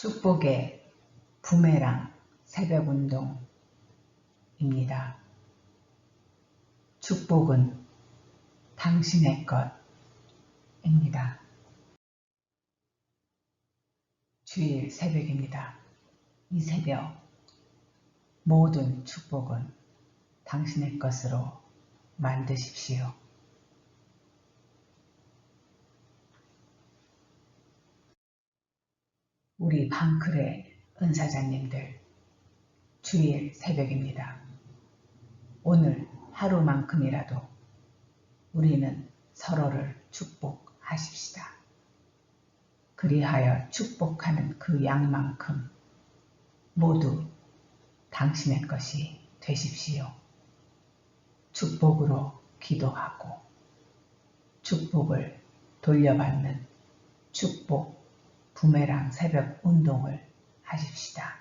축복의 부메랑 새벽 운동입니다. 축복은 당신의 것입니다. 주일 새벽입니다. 이 새벽 모든 축복은 당신의 것으로 만드십시오. 우리 방클의 은사자님들 주일 새벽입니다. 오늘 하루만큼이라도 우리는 서로를 축복하십시다. 그리하여 축복하는 그 양만큼 모두 당신의 것이 되십시오. 축복으로 기도하고 축복을 돌려받는 축복 부메랑 새벽 운동을 하십시다.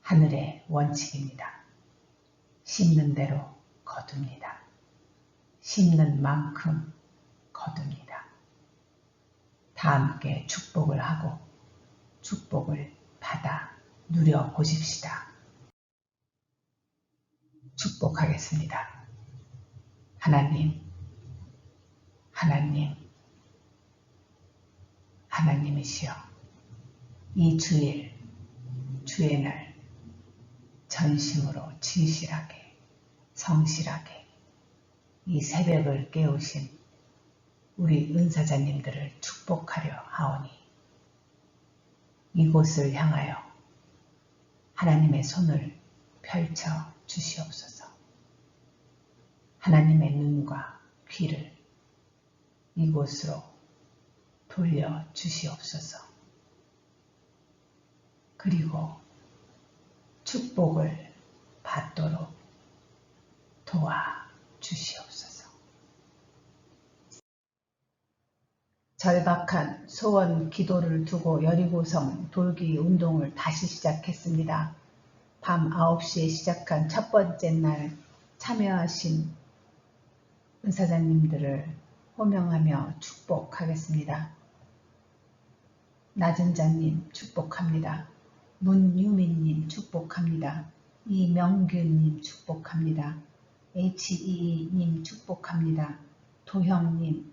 하늘의 원칙입니다. 심는 대로 거둡니다. 심는 만큼 거둡니다. 다 함께 축복을 하고 축복을 받아 누려 보십시다. 축복하겠습니다. 하나님, 하나님, 하나님이시여 이 주일 주의 날 전심으로 진실하게 성실하게 이 새벽을 깨우신 우리 은사자님들을 축복하려 하오니 이곳을 향하여 하나님의 손을 펼쳐 주시옵소서. 하나님의 눈과 귀를 이곳으로 돌려 주시옵소서. 그리고 축복을 받도록 도와 주시옵소서. 절박한 소원 기도를 두고 여리고성 돌기 운동을 다시 시작했습니다. 밤 9시에 시작한 첫 번째 날 참여하신 은사자님들을 호명하며 축복하겠습니다. 낮은 자님 축복합니다. 문유민님 축복합니다. 이명균님 축복합니다. HE님 축복합니다. 도형님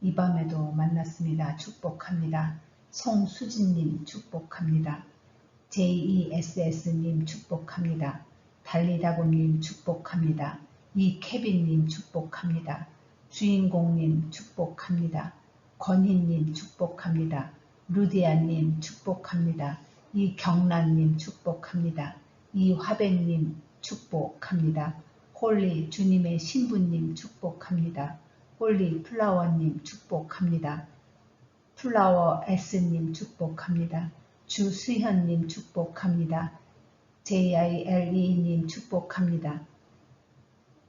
이 밤에도 만났습니다. 축복합니다. 송수진님 축복합니다. JESS님 축복합니다. 달리다곰님 축복합니다. 이케빈님 축복합니다. 주인공님 축복합니다. 권희님 축복합니다. 루디아님 축복합니다. 이 경란님 축복합니다. 이 화백님 축복합니다. 홀리 주님의 신부님 축복합니다. 홀리 플라워님 축복합니다. 플라워 S님 축복합니다. 주수현님 축복합니다. JILE님 축복합니다.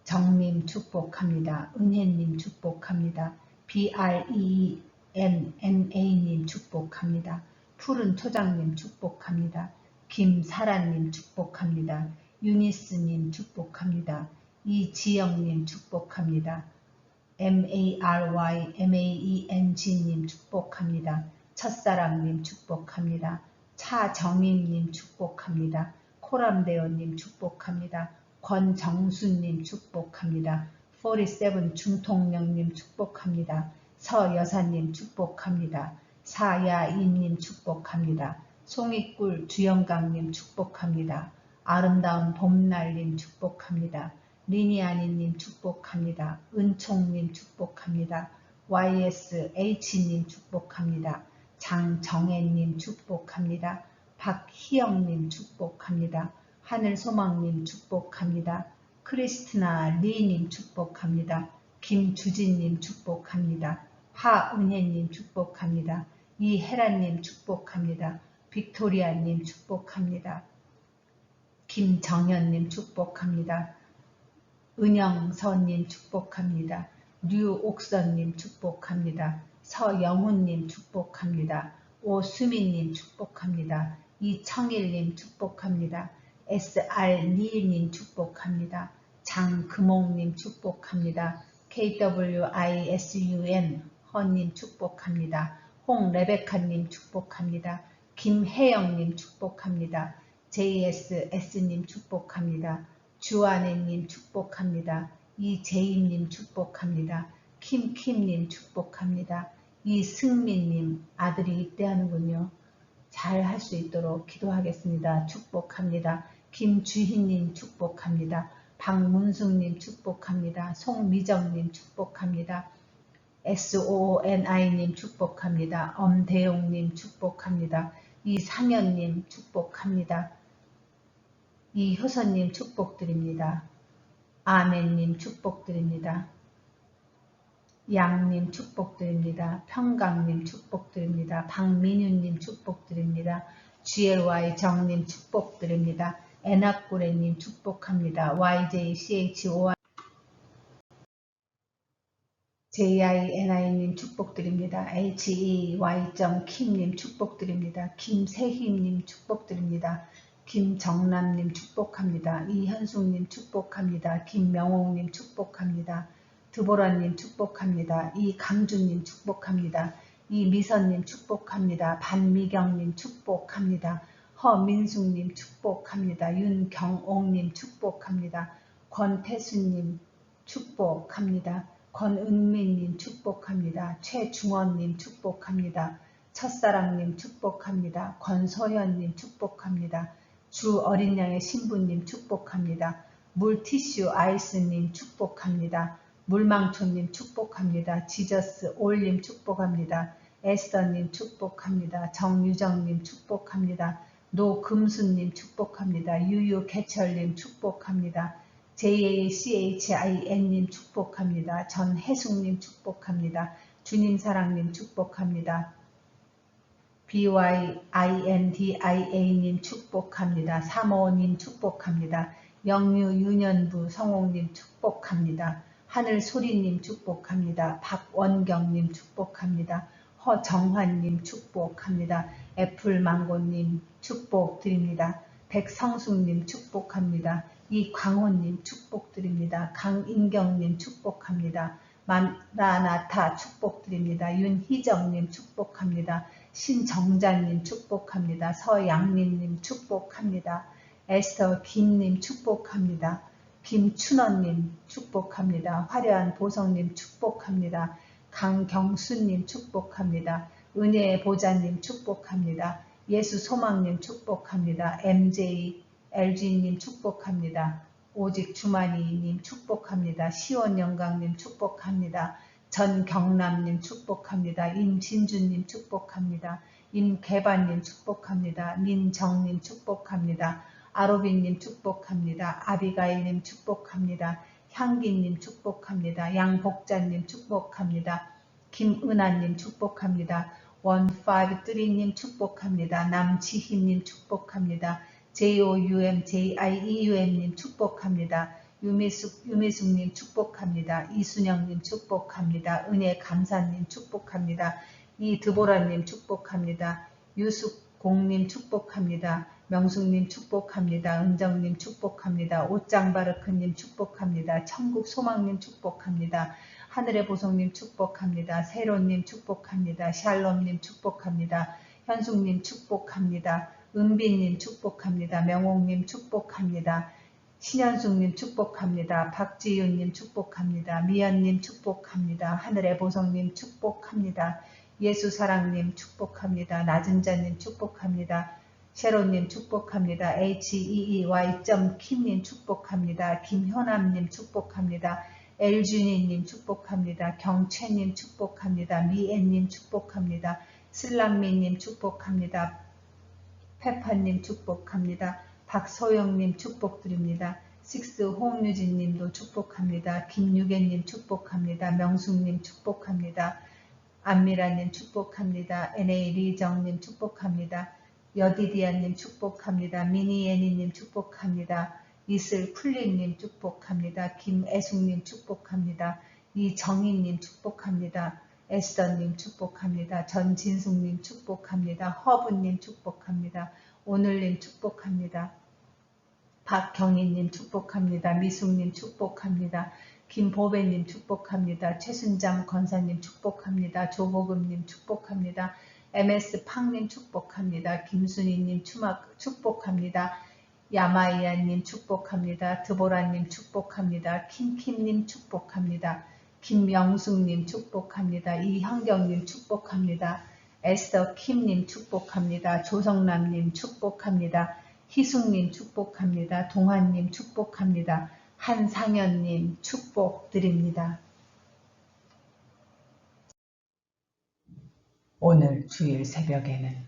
정님 축복합니다. 은혜님 축복합니다. BRE MNA님 축복합니다. 푸른 초장님 축복합니다. 김사라님 축복합니다. 유니스님 축복합니다. 이지영님 축복합니다. MARY MAENG님 축복합니다. 첫사랑님 축복합니다. 차정임님 축복합니다. 코람대어님 축복합니다. 권정수님 축복합니다. 47 중통령님 축복합니다. 서여사님 축복합니다. 사야임님 축복합니다. 송이꿀 주영강님 축복합니다. 아름다운 봄날님 축복합니다. 리니아니님 축복합니다. 은총님 축복합니다. YSH님 축복합니다. 장정혜님 축복합니다. 박희영님 축복합니다. 하늘소망님 축복합니다. 크리스티나 리님 축복합니다. 김주진님 축복합니다. 하은혜님 축복합니다. 이혜란님 축복합니다. 빅토리아님 축복합니다. 김정현님 축복합니다. 은영선님 축복합니다. 류옥선님 축복합니다. 서영훈님 축복합니다. 오수민님 축복합니다. 이청일님 축복합니다. SR리님 축복합니다. 장금옥님 축복합니다. KWISUN 허님 축복합니다. 홍레베카님 축복합니다. 김혜영님 축복합니다. JSS님 축복합니다. 주안혜님 축복합니다. 이재임님 축복합니다. 김킴님 축복합니다. 이승민님 아들이 입대하는군요. 잘 할 수 있도록 기도하겠습니다. 축복합니다. 김주희님 축복합니다. 박문숙님 축복합니다. 송미정님 축복합니다. SONI님 축복합니다. 엄대용님 축복합니다. 이상현님 축복합니다. 이효선님 축복드립니다. 아멘님 축복드립니다. 양님 축복드립니다. 평강님 축복드립니다. 박민윤님 축복드립니다. GLY 정님 축복드립니다. 에나꾸레님 축복합니다. YJCHOI JINI님 축복드립니다. HEY.킴님 축복드립니다. 김세희님 축복드립니다. 김정남님 축복합니다. 이현숙님 축복합니다. 김명옥님 축복합니다. 드보라님 축복합니다. 이강주님 축복합니다. 이미선님 축복합니다. 반미경님 축복합니다. 허민숙님 축복합니다. 윤경옥님 축복합니다. 권태수님 축복합니다. 권은미님 축복합니다. 최중원님 축복합니다. 첫사랑님 축복합니다. 권소현님 축복합니다. 주 어린 양의 신부님 축복합니다. 물티슈 아이스님 축복합니다. 물망초님 축복합니다. 지저스 올님 축복합니다. 에스더님 축복합니다. 정유정님 축복합니다. 노금수님 축복합니다. 유유개철님 축복합니다. JACHIN님 축복합니다. 전혜숙님 축복합니다. 주님사랑님 축복합니다. BYINDIA님 축복합니다. 사모님 축복합니다. 영유 윤현부 성옥님 축복합니다. 하늘소리님 축복합니다. 박원경님 축복합니다. 허정환님 축복합니다. 애플망고님 축복드립니다. 백성숙님 축복합니다. 이광호님 축복드립니다. 강인경님 축복합니다. 마라나타 축복드립니다. 윤희정님 축복합니다. 신정자님 축복합니다. 서양민님 축복합니다. 에스터 김님 축복합니다. 김춘원님 축복합니다. 화려한 보성님 축복합니다. 강경수님 축복합니다. 은혜의 보좌님 축복합니다. 예수 소망님 축복합니다. MJ LG님 축복합니다. 오직 주만이님 축복합니다. 시원영광님 축복합니다. 전경남님 축복합니다. 임진주님 축복합니다. 임개반님 축복합니다. 민정님 축복합니다. 아로비님 축복합니다. 아비가일님 축복합니다. 향기님 축복합니다. 양복자님 축복합니다. 김은아님 축복합니다. 원파이브쓰리님 축복합니다. 남지희님 축복합니다. JOUM, JIEUM님 축복합니다. 유미숙, 유미숙님 축복합니다. 이순영님 축복합니다. 은혜 감사님 축복합니다. 이드보라님 축복합니다. 유숙공님 축복합니다. 명숙님 축복합니다. 은정님 축복합니다. 옷장바르크님 축복합니다. 천국소망님 축복합니다. 하늘의 보성님 축복합니다. 세로님 축복합니다. 샬롬님 축복합니다. 현숙님 축복합니다. 은비님 축복합니다. 명옥님 축복합니다. 신현숙님 축복합니다. 박지윤님 축복합니다. 미연님 축복합니다. 하늘의 보성님 축복합니다. 예수사랑님 축복합니다. 낮은자님 축복합니다. 셰로님 축복합니다. HEEY.킴님 축복합니다. 김현암님 축복합니다. 엘준이님 축복합니다. 경채님 축복합니다. 미애님 축복합니다. 슬람미님 축복합니다. 페파님 축복합니다. 박소영님 축복드립니다. 식스 홍유진님도 축복합니다. 김유계님 축복합니다. 명숙님 축복합니다. 안미라님 축복합니다. NA 리정님 축복합니다. 여디디아님 축복합니다. 미니애니님 축복합니다. 이슬 풀리님 축복합니다. 김애숙님 축복합니다. 이정희님 축복합니다. 에스더님 축복합니다. 전진숙님 축복합니다. 허브님 축복합니다. 오늘님 축복합니다. 박경희님 축복합니다. 미숙님 축복합니다. 김보배님 축복합니다. 최순잠 권사님 축복합니다. 조보금님 축복합니다. MS 팡님 축복합니다. 김순희님 축복합니다. 야마이아님 축복합니다. 드보라님 축복합니다. 킴킴님 축복합니다. 김명숙님 축복합니다. 이현경님 축복합니다. 에스더 킴님 축복합니다. 조성남님 축복합니다. 희숙님 축복합니다. 동환님 축복합니다. 한상현님 축복드립니다. 오늘 주일 새벽에는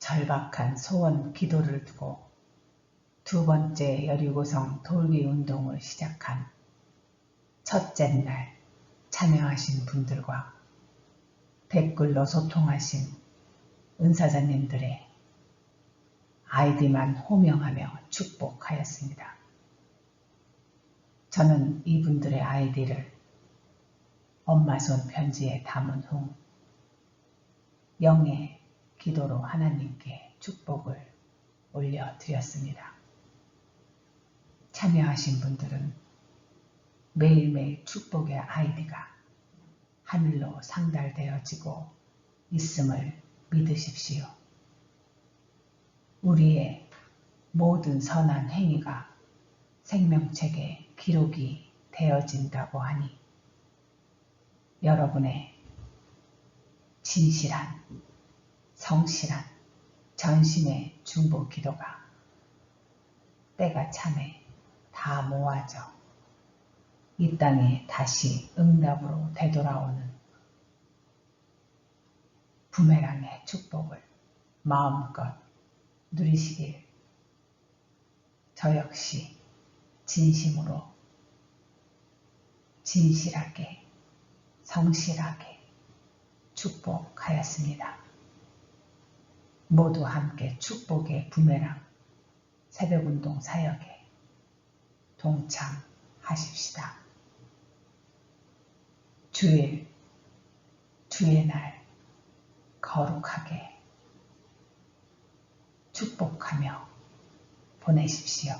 절박한 소원 기도를 두고 두 번째 여리고성 돌기 운동을 시작한 첫째 날 참여하신 분들과 댓글로 소통하신 은사자님들의 아이디만 호명하며 축복하였습니다. 저는 이분들의 아이디를 엄마 손 편지에 담은 후 영의 기도로 하나님께 축복을 올려드렸습니다. 참여하신 분들은 매일매일 축복의 아이디가 하늘로 상달되어지고 있음을 믿으십시오. 우리의 모든 선한 행위가 생명책에 기록이 되어진다고 하니 여러분의 진실한, 성실한, 전신의 중보 기도가 때가 참에 다 모아져 이 땅에 다시 응답으로 되돌아오는 부메랑의 축복을 마음껏 누리시길 저 역시 진심으로 진실하게 성실하게 축복하였습니다. 모두 함께 축복의 부메랑 새벽운동 사역에 동참하십시다. 주일, 주의 날 거룩하게 축복하며 보내십시오.